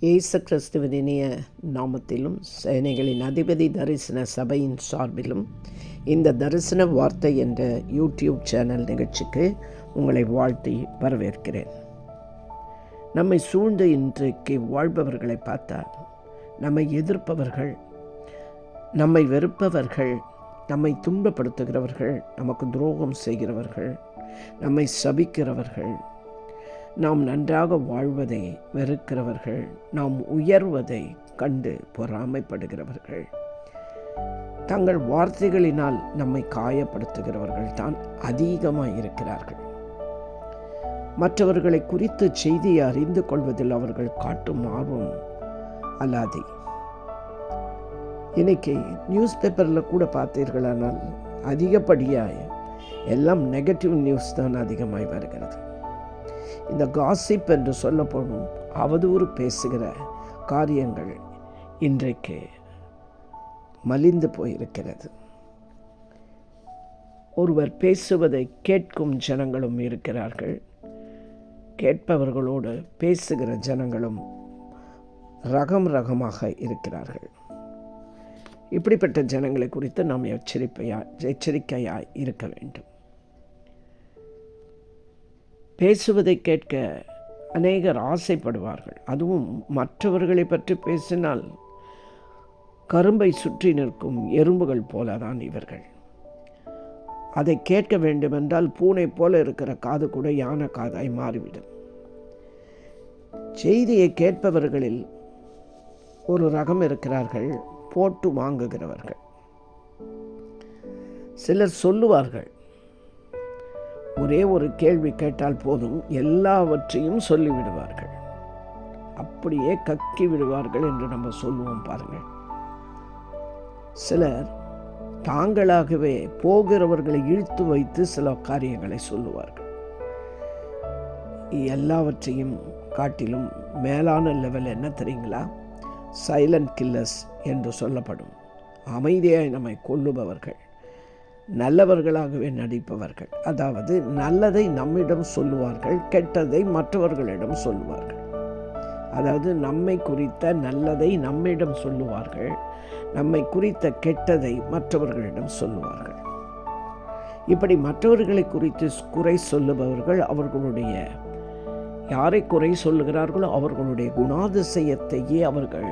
இயேசு கிறிஸ்துவின் இனிய நாமத்திலும் சேனைகளின் அதிபதி தரிசன சபையின் சார்பிலும் இந்த தரிசன வார்த்தை என்ற யூடியூப் சேனல் நிகழ்ச்சிக்கு உங்களை வாழ்த்தி வரவேற்கிறேன். நம்மை சூழ்ந்து இன்றைக்கு வாழ்பவர்களை பார்த்தால் நம்மை எதிர்ப்பவர்கள் நம்மை வெறுப்பவர்கள் நம்மை துன்பப்படுத்துகிறவர்கள் நமக்கு துரோகம் செய்கிறவர்கள் நம்மை சபிக்கிறவர்கள் நாம் நன்றாக வாழ்வதை வெறுக்கிறவர்கள் நாம் உயர்வதை கண்டு பொறாமைப்படுகிறவர்கள். தங்கள் வார்த்தைகளினால் நம்மை காயப்படுத்துகிறவர்கள் தான் அதிகமாக இருக்கிறார்கள். மற்றவர்களை குறித்து செய்தியை அறிந்து கொள்வதில் அவர்கள் காட்டும் ஆர்வம் அல்லாதே இன்னைக்கு நியூஸ் பேப்பரில் கூட பார்த்தீர்களானால் அதிகப்படியாக எல்லாம் நெகட்டிவ் நியூஸ் தான் அதிகமாய் வருகிறது. இந்த காசிப் என்று சொல்லப்படும் அவதூறு பேசுகிற காரியங்கள் இன்றைக்கு மலிந்து போயிருக்கிறது. ஒருவர் பேசுவதை கேட்கும் ஜனங்களும் இருக்கிறார்கள். கேட்பவர்களோடு பேசுகிற ஜனங்களும் ரகம் ரகமாக இருக்கிறார்கள். இப்படிப்பட்ட ஜனங்களை குறித்து நாம் எச்சரிப்பையா எச்சரிக்கையாய் இருக்க வேண்டும். பேசுவதை கேட்க அநேகர் ஆசைப்படுவார்கள். அதுவும் மற்றவர்களை பற்றி பேசினால் கரும்பை சுற்றி நிற்கும் எறும்புகள் போலதான் இவர்கள். அதை கேட்க வேண்டுமென்றால் பூனை போல இருக்கிற காது கூட யானை காதாய் மாறிவிடும். செய்தியை கேட்பவர்களில் ஒரு ரகம் இருக்கிறார்கள் போட்டு வாங்குகிறவர்கள். சிலர் சொல்லுவார்கள் ஒரே ஒரு கேள்வி கேட்டால் போதும் எல்லாவற்றையும் சொல்லிவிடுவார்கள். அப்படியே கக்கி விடுவார்கள் என்று நம்ம சொல்லுவோம் பாருங்கள். சிலர் தாங்களாகவே போகிறவர்களை இழுத்து வைத்து சில காரியங்களை சொல்லுவார்கள். எல்லாவற்றையும் காட்டிலும் மேலான லெவல் என்ன தெரியுங்களா? சைலண்ட் கில்லர்ஸ் என்று சொல்லப்படும். அமைதியாய் நம்மை கொள்ளுபவர்கள் நல்லவர்களாகவே நடிப்பவர்கள். அதாவது நல்லதை நம்மிடம் சொல்லுவார்கள் கெட்டதை மற்றவர்களிடம் சொல்லுவார்கள். அதாவது நம்மை குறித்த நல்லதை நம்மிடம் சொல்லுவார்கள் நம்மை குறித்த கெட்டதை மற்றவர்களிடம் சொல்லுவார்கள். இப்படி மற்றவர்களை குறித்து குறை சொல்லுபவர்கள் அவர்களுடைய யாரை குறை சொல்லுகிறார்களோ அவர்களுடைய குணாதிசயத்தையே அவர்கள்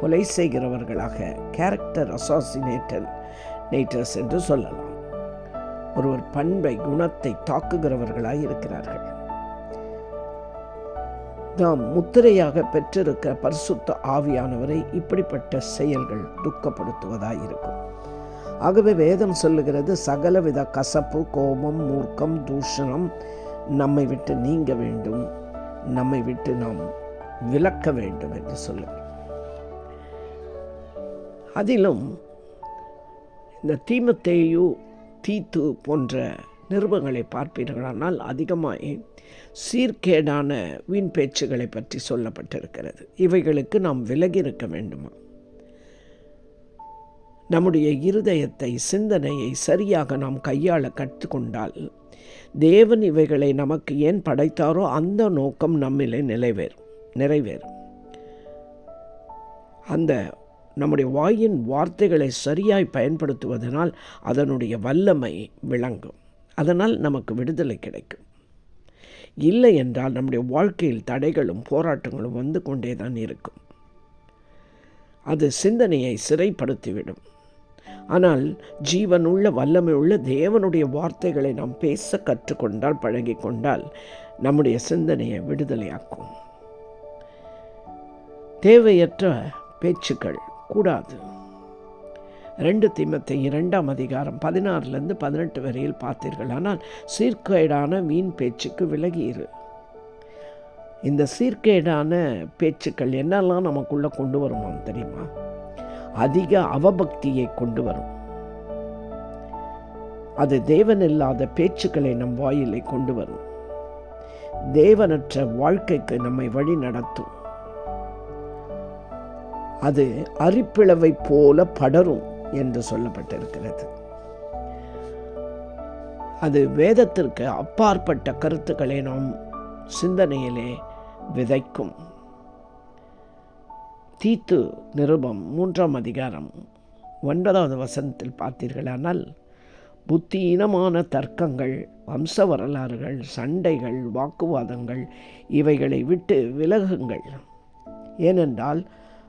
கொலை செய்கிறவர்களாக கேரக்டர் அசாசினேட்டர் நேட்டர்ஸ் என்று சொல்லலாம். ஒருவர் பண்பை குணத்தை தாக்குகிறவர்களாய் இருக்கிறார்கள். நாம் முத்திரையாக பெற்றிருக்க பரிசுத்த ஆவியானவரை இப்படிப்பட்ட செயல்கள் துக்கப்படுத்துவதாய் இருக்கும். ஆகவே வேதம் சொல்லுகிறது சகலவித கசப்பு கோபம் மூர்க்கம் தூஷணம் நம்மை விட்டு நீங்க வேண்டும். நம்மை விட்டு நாம் விலக்க வேண்டும் என்று சொல்லுங்கள் அதிலும் இந்த தீமத்தேயு தீத்து போன்ற நிருபங்களை பார்ப்பீர்களானால் அதிகமாக சீர்கேடான வீண் பேச்சுகளை பற்றி சொல்லப்பட்டிருக்கிறது. இவைகளுக்கு நாம் விலகி இருக்க வேண்டுமா? நம்முடைய இருதயத்தை சிந்தனையை சரியாக நாம் கையாள கற்றுக்கொண்டால் தேவன் இவைகளை நமக்கு ஏன் படைத்தாரோ அந்த நோக்கம் நம்மிலே நிறைவேறும் நிறைவேறும். அந்த நம்முடைய வாயின் வார்த்தைகளை சரியாய் பயன்படுத்துவதனால் அதனுடைய வல்லமை விளங்கும். அதனால் நமக்கு விடுதலை கிடைக்கும். இல்லை என்றால் நம்முடைய வாழ்க்கையில் தடைகளும் போராட்டங்களும் வந்து கொண்டே தான் இருக்கும். அது சிந்தனையை சிறைப்படுத்திவிடும். ஆனால் ஜீவனுள்ள வல்லமை உள்ள தேவனுடைய வார்த்தைகளை நாம் பேச கற்றுக்கொண்டால் பழகி கொண்டால் நம்முடைய சிந்தனையை விடுதலையாக்கும். தேவையற்ற பேச்சுக்கள் கூடாது ரெண்டு திமத்தை இரண்டாம் அதிகாரம் பதினாறுலேருந்து பதினெட்டு வரையில் பார்த்தீர்கள். ஆனால் சீர்கேடான வீண் பேச்சுக்கு விலகியிரு இந்த சீர்கேடான பேச்சுக்கள் என்னெல்லாம் நமக்குள்ளே கொண்டு வருமாம் தெரியுமா? அதிக அவபக்தியை கொண்டு வரும். அது தேவன் இல்லாத பேச்சுக்களை நம் வாயிலை கொண்டு வரும். தேவனற்ற வாழ்க்கைக்கு நம்மை வழி நடத்தும் அது அரிப்பிளவை போல படரும் என்று சொல்லப்பட்டிருக்கிறது. அது வேதத்திற்கு அப்பாற்பட்ட கருத்துக்களை நாம் சிந்தனையிலே விதைக்கும். தீத்து நிருபம் மூன்றாம் அதிகாரம் ஒன்பதாவது வசனத்தில் பார்த்தீர்களானால் புத்தியீனமான தர்க்கங்கள் வம்ச வரலாறுகள் சண்டைகள் வாக்குவாதங்கள் இவைகளை விட்டு விலகுங்கள். ஏனென்றால்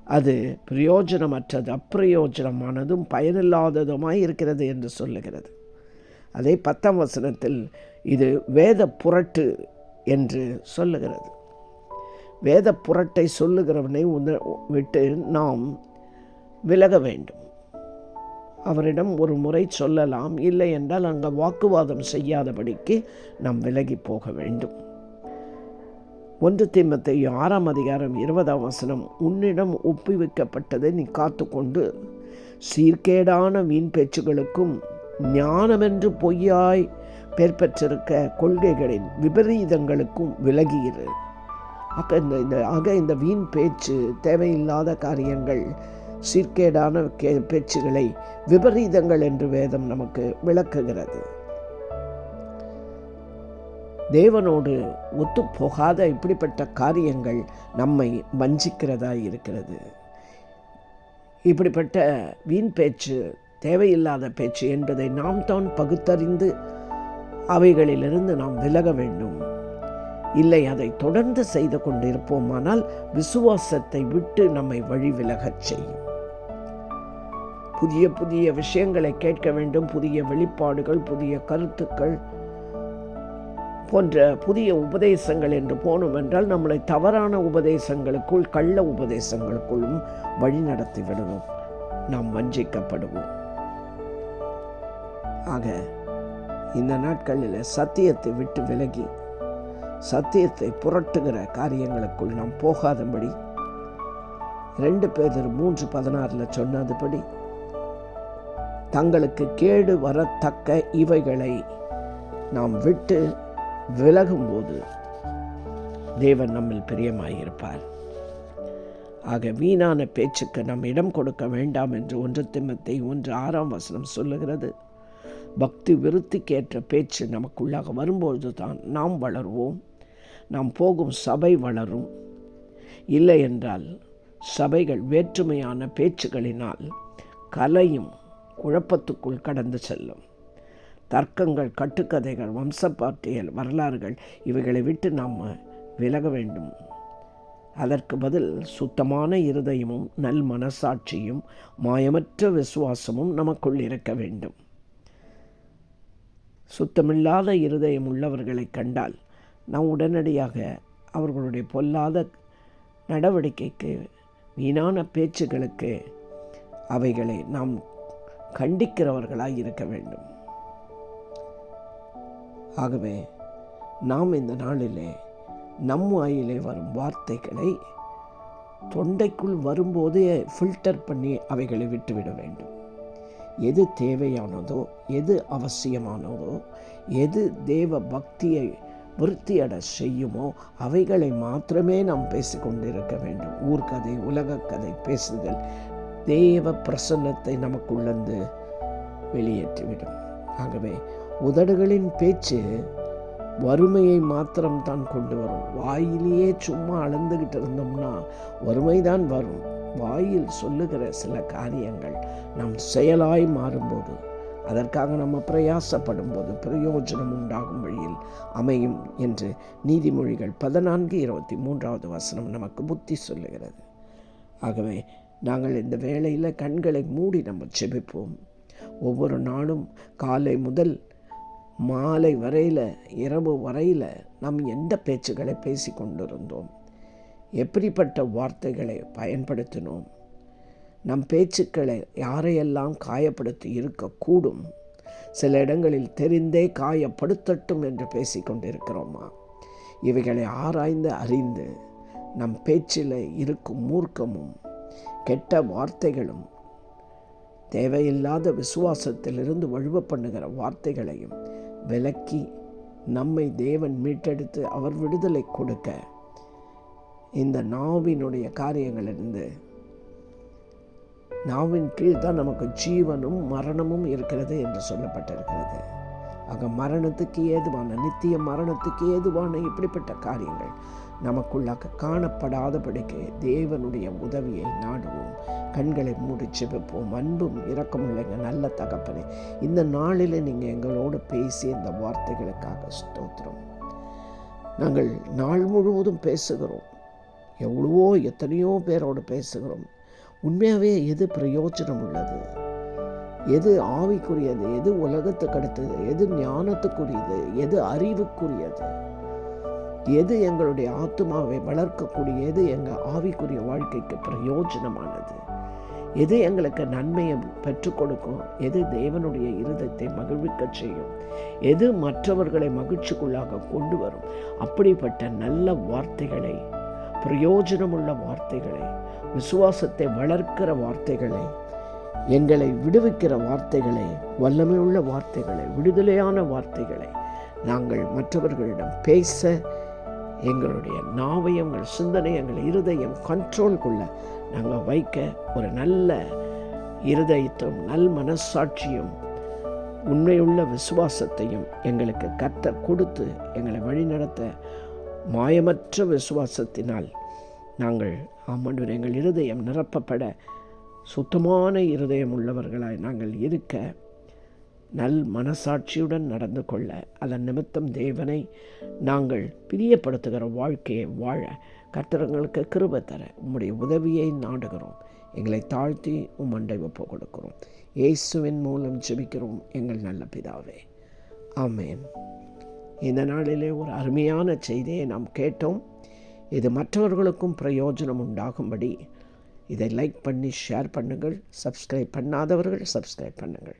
அது பிரயோஜனமற்றது அப்பிரயோஜனமானதும் பயனில்லாததுமாய் இருக்கிறது என்று சொல்லுகிறது. அதே பத்தாம் வசனத்தில் இது வேத புரட்டு என்று சொல்லுகிறது. வேத புரட்டை சொல்லுகிறவனை உண விட்டு நாம் விலக வேண்டும். அவரிடம் ஒரு முறை சொல்லலாம் இல்லை என்றால் அங்கே வாக்குவாதம் செய்யாதபடிக்கு நாம் விலகி போக வேண்டும். ஒன்று தீமத்தை ஆறாம் அதிகாரம் இருபதாம் வசனம் உன்னிடம் ஒப்புவிக்கப்பட்டதை நீ காத்துக்கொண்டு சீர்கேடான வீண் பேச்சுகளுக்கும் ஞானமென்று பொய்யாய் பெயர் பெற்றிருக்க கொள்கைகளின் விபரீதங்களுக்கும் விலகியிரு. ஆக இந்த இந்த ஆக இந்த வீண் பேச்சு தேவையில்லாத காரியங்கள் சீர்கேடான கே பேச்சுகளை விபரீதங்கள் என்று வேதம் நமக்கு விளக்குகிறது. தேவனோடு ஒத்துப்போகாத இப்படிப்பட்ட காரியங்கள் நம்மை வஞ்சிக்கிறதா இருக்கிறது. இப்படிப்பட்ட வீண் பேச்சு தேவையில்லாத பேச்சு என்பதை நாம் தான் பகுத்தறிந்து அவைகளிலிருந்து நாம் விலக வேண்டும். இல்லை அதை தொடர்ந்து செய்து கொண்டிருப்போமானால் விசுவாசத்தை விட்டு நம்மை வழி விலகச் செய்யும். புதிய புதிய விஷயங்களை கேட்க வேண்டும் புதிய வெளிப்பாடுகள் புதிய கருத்துக்கள் போன்ற புதிய உபதேசங்கள் என்று போனோம் என்றால் நம்மளை தவறான உபதேசங்களுக்குள் கள்ள உபதேசங்களுக்குள்ளும் வழி நடத்தி விடுவோம் நாம் வஞ்சிக்கப்படுவோம். ஆக இந்த நாட்களில் சத்தியத்தை விட்டு விலகி சத்தியத்தை புரட்டுகிற காரியங்களுக்குள் நாம் போகாதபடி ரெண்டு பேர் மூன்று பதினாறில் சொன்னதுபடி தங்களுக்கு கேடு வரத்தக்க இவைகளை நாம் விட்டு விலகும்போது தேவன் நம்மில் பிரியமாயிருப்பார். ஆக வீணான பேச்சுக்கு நாம் இடம் கொடுக்க வேண்டாம் என்று ஒன்று திம்மத்தை ஒன்று ஆறாம் வசனம் சொல்லுகிறது. பக்தி விருத்திக்கேற்ற பேச்சு நமக்குள்ளாக வரும்பொழுது தான் நாம் வளருவோம். நாம் போகும் சபை வளரும். இல்லை என்றால் சபைகள் வேற்றுமையான பேச்சுகளினால் கலையும் குழப்பத்துக்குள் கடந்து செல்லும். தர்க்கங்கள் கட்டுக்கதைகள் வம்சப்பாட்டியல் வரலாறுகள் இவைகளை விட்டு நாம் விலக வேண்டும். அதற்கு பதில் சுத்தமான இருதயமும் நல் மனசாட்சியும் மாயமற்ற விசுவாசமும் நமக்குள் இருக்க வேண்டும். சுத்தமில்லாத இருதயம் உள்ளவர்களை கண்டால் நாம் உடனடியாக அவர்களுடைய பொல்லாத நடவடிக்கைக்கு வீணான பேச்சுகளுக்கு அவைகளை நாம் கண்டிக்கிறவர்களாக இருக்க வேண்டும். ஆகவே நாம் இந்த நாளிலே நம் வாயிலே வரும் வார்த்தைகளை தொண்டைக்குள் வரும்போதே ஃபில்டர் பண்ணி அவைகளை விட்டுவிட வேண்டும். எது தேவையானதோ எது அவசியமானதோ எது தேவ பக்தியை விருத்தியட செய்யுமோ அவைகளை மாத்திரமே நாம் பேசிக்கொண்டிருக்க வேண்டும். ஊர்கதை உலகக்கதை பேசுதல் தேவ பிரசன்னத்தை நமக்குள்ளந்து வெளியேற்றிவிடும். ஆகவே உதடுகளின் பேச்சு வறுமையை மாத்திரம் தான் கொண்டு வரும். வாயிலேயே சும்மா அளந்துக்கிட்டு இருந்தோம்னா வறுமை தான் வரும். வாயில் சொல்லுகிற சில காரியங்கள் நம் செயலாய் மாறும்போது அதற்காக நம்ம பிரயாசப்படும் போது பிரயோஜனம் உண்டாகும் வழியில் அமையும் என்று நீதிமொழிகள் பதினான்கு இருபத்தி மூன்றாவது வசனம் நமக்கு புத்தி சொல்லுகிறது. ஆகவே நாங்கள் இந்த வேளையில் கண்களை மூடி நம்ம செபிப்போம் ஒவ்வொரு நாளும் காலை முதல் மாலை வரையில் இரவு வரையில் நாம் எந்த பேச்சுகளை பேசி கொண்டிருந்தோம்? எப்படிப்பட்ட வார்த்தைகளை பயன்படுத்தினோம்? நம் பேச்சுக்களை யாரையெல்லாம் காயப்படுத்தி இருக்கக்கூடும் சில இடங்களில் தெரிந்தே காயப்படுத்தட்டும் என்று பேசிக்கொண்டிருக்கிறோமா இவைகளை ஆராய்ந்து அறிந்து நம் பேச்சில் இருக்கும் மூர்க்கமும் கெட்ட வார்த்தைகளும் தேவையில்லாத விசுவாசத்திலிருந்து வழுவ பண்ணுகிற வார்த்தைகளையும் விலக்கி நம்மை தேவன் மீட்டெடுத்து அவர் விடுதலை கொடுக்க இந்த நாவினுடைய காரியங்களிலிருந்து நாவின் கீழ் தான் நமக்கு ஜீவனும் மரணமும் இருக்கிறது என்று சொல்லப்பட்டிருக்கிறது. ஆக மரணத்துக்கு ஏதுவான நித்திய மரணத்துக்கு ஏதுவான இப்படிப்பட்ட காரியங்கள் நமக்குள்ளாக காணப்படாதபடிக்கு தேவனுடைய உதவியை நாடுவோம். கண்களை மூடி செபிப்போம் அன்பும் இரக்கமுள்ள நல்ல தகப்பனே இந்த நாளில் நீங்கள் எங்களோடு பேசிய இந்த வார்த்தைகளுக்காக ஸ்தோத்திரம். நாங்கள் நாள் முழுவதும் பேசுகிறோம். எவ்வளவோ எத்தனையோ பேரோடு பேசுகிறோம். உண்மையாகவே எது பிரயோஜனம் உள்ளது? எது ஆவிக்குரியது? எது உலகத்துக்கு அடுத்தது? எது ஞானத்துக்குரியது? எது அறிவுக்குரியது? எது எங்களுடைய ஆத்மாவை வளர்க்கக்கூடிய எது எங்கள் ஆவிக்குரிய வாழ்க்கைக்கு பிரயோஜனமானது? எது எங்களுக்கு நன்மையை பெற்றுக் கொடுக்கும்? எது தேவனுடைய இருதத்தை மகிழ்விக்க செய்யும்? எது மற்றவர்களை மகிழ்ச்சிக்குள்ளாக கொண்டு வரும்? அப்படிப்பட்ட நல்ல வார்த்தைகளை பிரயோஜனமுள்ள வார்த்தைகளை விசுவாசத்தை வளர்க்கிற வார்த்தைகளை எங்களை விடுவிக்கிற வார்த்தைகளை வல்லமையுள்ள வார்த்தைகளை விடுதலையான வார்த்தைகளை நாங்கள் மற்றவர்களிடம் பேச எங்களுடைய நாவை எங்கள் சிந்தனை எங்கள் இருதயம் கண்ட்ரோல்குள்ள நாங்கள் வைக்க ஒரு நல்ல இருதயத்தும் நல் மனசாட்சியும் உண்மையுள்ள விசுவாசத்தையும் எங்களுக்கு கத்த கொடுத்து எங்களை வழிநடத்த மாயமற்ற விசுவாசத்தினால் நாங்கள் ஆமாண்டு எங்கள் இருதயம் நிரப்பப்பட சுத்தமான இருதயம் உள்ளவர்களாய் நாங்கள் இருக்க நல் மனசாட்சியுடன் நடந்து கொள்ள அதன் நிமித்தம் தேவனை நாங்கள் பிரியப்படுத்துகிற வாழ்க்கையை வாழ கர்த்தரங்களுக்கு கிருப தர உம்முடைய உதவியை நாடுகிறோம். எங்களை தாழ்த்தி உம் அண்டை ஒப்பு கொடுக்கிறோம். இயேசுவின் மூலம் ஜெபிக்கிறோம் எங்கள் நல்ல பிதாவே. ஆமேன். இந்த நாளிலே ஒரு அருமையான செய்தியை நாம் கேட்டோம். இது மற்றவர்களுக்கும் பிரயோஜனம் உண்டாகும்படி. இதை லைக் பண்ணி ஷேர் பண்ணுங்கள். சப்ஸ்கிரைப் பண்ணாதவர்கள் சப்ஸ்கிரைப் பண்ணுங்கள்.